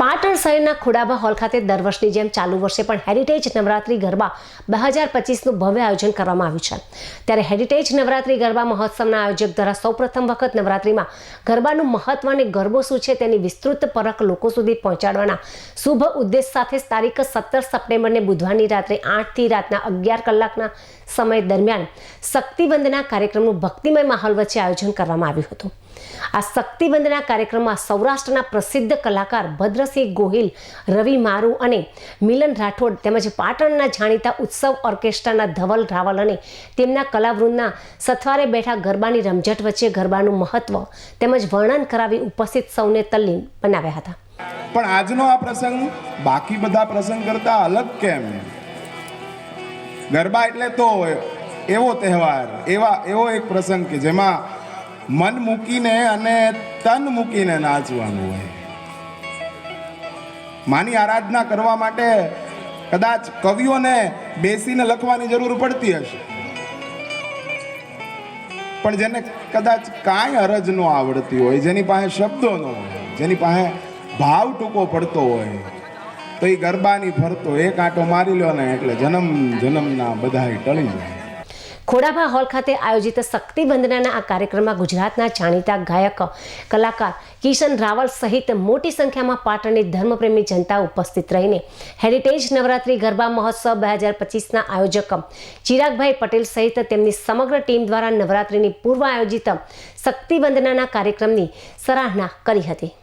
પાટણ શહેરના ખોડાભા હોલ ખાતે દર વર્ષની જેમ ચાલુ વર્ષે પણ હેરિટેજ નવરાત્રી ગરબા બે હજાર પચીસનું ભવ્ય આયોજન કરવામાં આવ્યું છે. ત્યારે હેરિટેજ નવરાત્રી ગરબા મહોત્સવના આયોજક દ્વારા સૌપ્રથમ વખત નવરાત્રીમાં ગરબાનું મહત્વ અને ગરબો શું છે તેની વિસ્તૃત પરખ લોકો સુધી પહોંચાડવાના શુભ ઉદ્દેશ સાથે તારીખ સત્તર સપ્ટેમ્બરને બુધવારની રાત્રે આઠથી રાતના અગિયાર કલાકના સમય દરમિયાન શક્તિવંદના કાર્યક્રમનું ભક્તિમય માહોલ વચ્ચે આયોજન કરવામાં આવ્યું હતું. આ શક્તિવંદના કાર્યક્રમમાં સૌરાષ્ટ્રના પ્રસિદ્ધ કલાકાર ભદ્રસિંહ ગોહિલ, રવિ મારુ અને મિલન રાઠોડ તેમજ પાટણના જાણીતા ઉત્સવ ઓર્કેસ્ટ્રાના ધવલ રાવલ અને તેમના કલાવૃંદના સથવારે બેઠા ગરબાની રમઝટ વચ્ચે ગરબાનું મહત્વ તેમજ વર્ણન કરાવી ઉપસ્થિત સૌને તલ્લીન બનાવ્યા હતા. પણ આજનો આ પ્રસંગ બાકી બધા પ્રસંગ કરતા અલગ કેમ? ગરબા એટલે તો એવો તહેવાર, એવા, એવો એક પ્રસંગ કે જેમાં મન મૂકીને અને તન મૂકીને નાચવાનું હોય. માની આરાધના કરવા માટે કદાચ કવિઓને બેસીને લખવાની જરૂર પડતી હશે. પણ જેને કદાચ કાંઈ અરજ ન આવડતી હોય, જેની પાસે શબ્દો ન હોય, જેની પાસે ભાવ ટૂંકો પડતો હોય, તો એ ગરબાની ફરતો એક આંટો મારી લો ને એટલે જન્મ જન્મના બધા ટળી જાય. ખોડાભા હોલ ખાતે આયોજિત શક્તિ વંદનાના આ કાર્યક્રમમાં ગુજરાતના જાણીતા ગાયક, કલાકાર કિશન રાવલ સહિત મોટી સંખ્યામાં પાટણની ધર્મપ્રેમી જનતા ઉપસ્થિત રહીને હેરિટેજ નવરાત્રી ગરબા મહોત્સવ બે હજાર પચીસના આયોજક ચિરાગભાઈ પટેલ સહિત તેમની સમગ્ર ટીમ દ્વારા નવરાત્રિની પૂર્વ આયોજિત શક્તિ વંદનાના કાર્યક્રમની સરાહના કરી હતી.